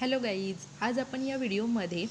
Hello guys आज आपण या व्हिडिओमध्ये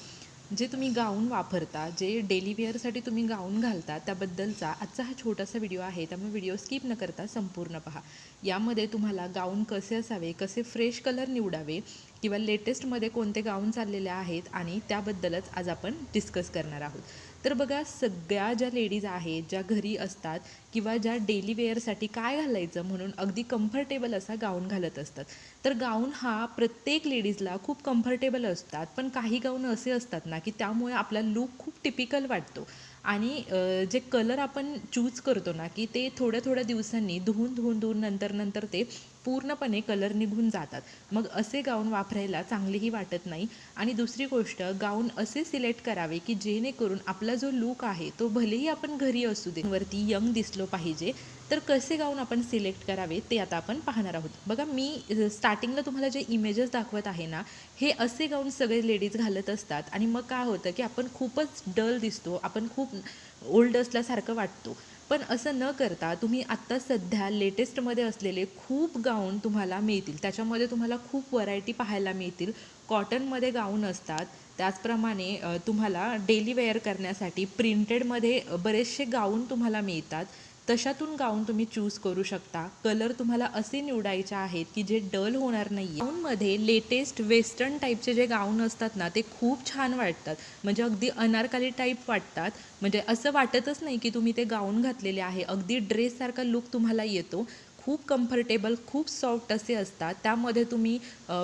जे तुम्ही गाऊन वापरता जे डेली वेअरसाठी तुम्ही गाऊन घालता त्याबद्दलचा आजचा हा छोटासा व्हिडिओ आहे. त्यामुळे व्हिडिओ स्किप न करता संपूर्ण पहा. यामध्ये तुम्हाला गाऊन कसे असावे कसे फ्रेश कलर निवडावे किंवा लेटेस्टमध्ये कोणते गाऊन चाललेले आहेत आणि त्याबद्दलच आज आपण डिस्कस करणार आहोत. तर बघा सगळ्या ज्या लेडीज आहेत ज्या घरी असतात किंवा ज्या डेली वेअरसाठी काय घालायचं म्हणून अगदी कम्फर्टेबल असा गाऊन घालत असतात. तर गाऊन हा प्रत्येक लेडीजला खूप कम्फर्टेबल असतात पण काही गाऊन असे असतात ना की त्यामुळे आपला लूक खूप टिपिकल वाटतो. आणि जे कलर आपण चूज करतो ना की ते थोड्या थोड्या दिवसांनी धुवून धुवून धुवून नंतर नंतर ते पूर्णपणे कलर निघून जातात. मग असे गाऊन वापरायला चांगलेही वाटत नाही. आणि दुसरी गोष्ट गाऊन असे सिलेक्ट करावे की जेणेकरून आपला जो लूक आहे तो भलेही आपण घरी असू दे वरती यंग दिसलो पाहिजे तर कसे गाऊन आपण सिलेक्ट करावे ते आता आपण पाहणार आहोत. बघा मी स्टार्टिंगला तुम्हाला जे इमेजेस दाखवत आहे ना हे असे गाऊन सगळे लेडीज घालत असतात आणि मग काय होतं की आपण खूपच डल दिसतो आपण खूप ओल्ड असल्यासारखं वाटतो. पण असं न करता तुम्ही आत्ता सध्या लेटेस्टमध्ये असलेले खूप गाऊन तुम्हाला मिळतील. त्याच्यामध्ये तुम्हाला खूप व्हरायटी पाहायला मिळतील. कॉटनमध्ये गाऊन असतात. त्याचप्रमाणे तुम्हाला डेली वेअर करण्यासाठी प्रिंटेडमध्ये बरेचसे गाऊन तुम्हाला मिळतात. तशातून गाऊन तुम्ही चूज करू शकता. कलर तुम्हाला असे निवडायचे आहेत की जे डल होणार नाही गाऊनमध्ये लेटेस्ट वेस्टर्न टाईपचे जे गाऊन असतात ना ते खूप छान वाटतात. म्हणजे अगदी अनारकाली टाईप वाटतात. म्हणजे असं वाटतच नाही की तुम्ही ते गाऊन घातलेले आहे. अगदी ड्रेससारखा लुक तुम्हाला येतो. खूप कम्फर्टेबल खूप सॉफ्ट असे असतात. त्यामध्ये तुम्ही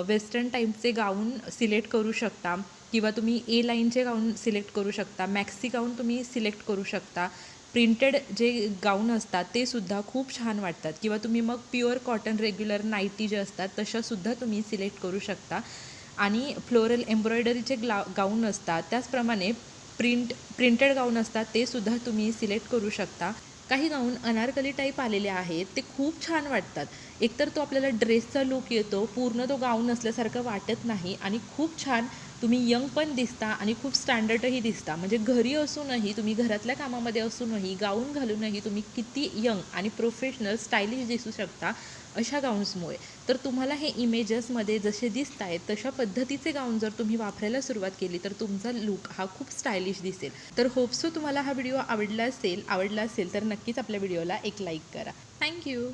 वेस्टर्न टाईपचे गाऊन सिलेक्ट करू शकता. किंवा तुम्ही ए लाईनचे गाऊन सिलेक्ट करू शकता. मॅक्सी गाऊन तुम्ही सिलेक्ट करू शकता. प्रिंटेड जे गाऊन असतात ते सुद्धा खूप छान वाटतात. किंवा तुम्ही मग प्युअर कॉटन रेग्युलर नाईटी जे असतात तशासुद्धा तुम्ही सिलेक्ट करू शकता. आणि फ्लोरल एम्ब्रॉयडरीचे ग्ला गाऊन असतात त्याचप्रमाणे प्रिंट प्रिंटेड गाऊन असतात ते सुद्धा तुम्ही सिलेक्ट करू शकता. काही गाऊन अनारकली टाईप आलेले आहेत ते खूप छान वाटतात. एकतर तो आपल्याला ड्रेसचा लुक येतो पूर्ण तो गाऊन असल्यासारखं वाटत नाही आणि खूप छान तुम्ही यंग पण दिसता आणि खूप स्टँडर्डही दिसता. म्हणजे घरी असूनही तुम्ही घरातल्या कामामध्ये असूनही गाऊन घालूनही तुम्ही किती यंग आणि प्रोफेशनल स्टायलिश दिसू शकता अशा गाऊन्समुळे तर तुम्हाला हे इमेजेसमध्ये जसे दिसत आहेत तशा पद्धतीचे गाऊन जर तुम्ही वापरायला सुरुवात केली तर तुमचा लुक हा खूप स्टायलिश दिसेल. तर होप्सो तुम्हाला हा व्हिडिओ आवडला असेल आवडला असेल तर नक्कीच आपल्या व्हिडिओला एक लाईक करा. थँक्यू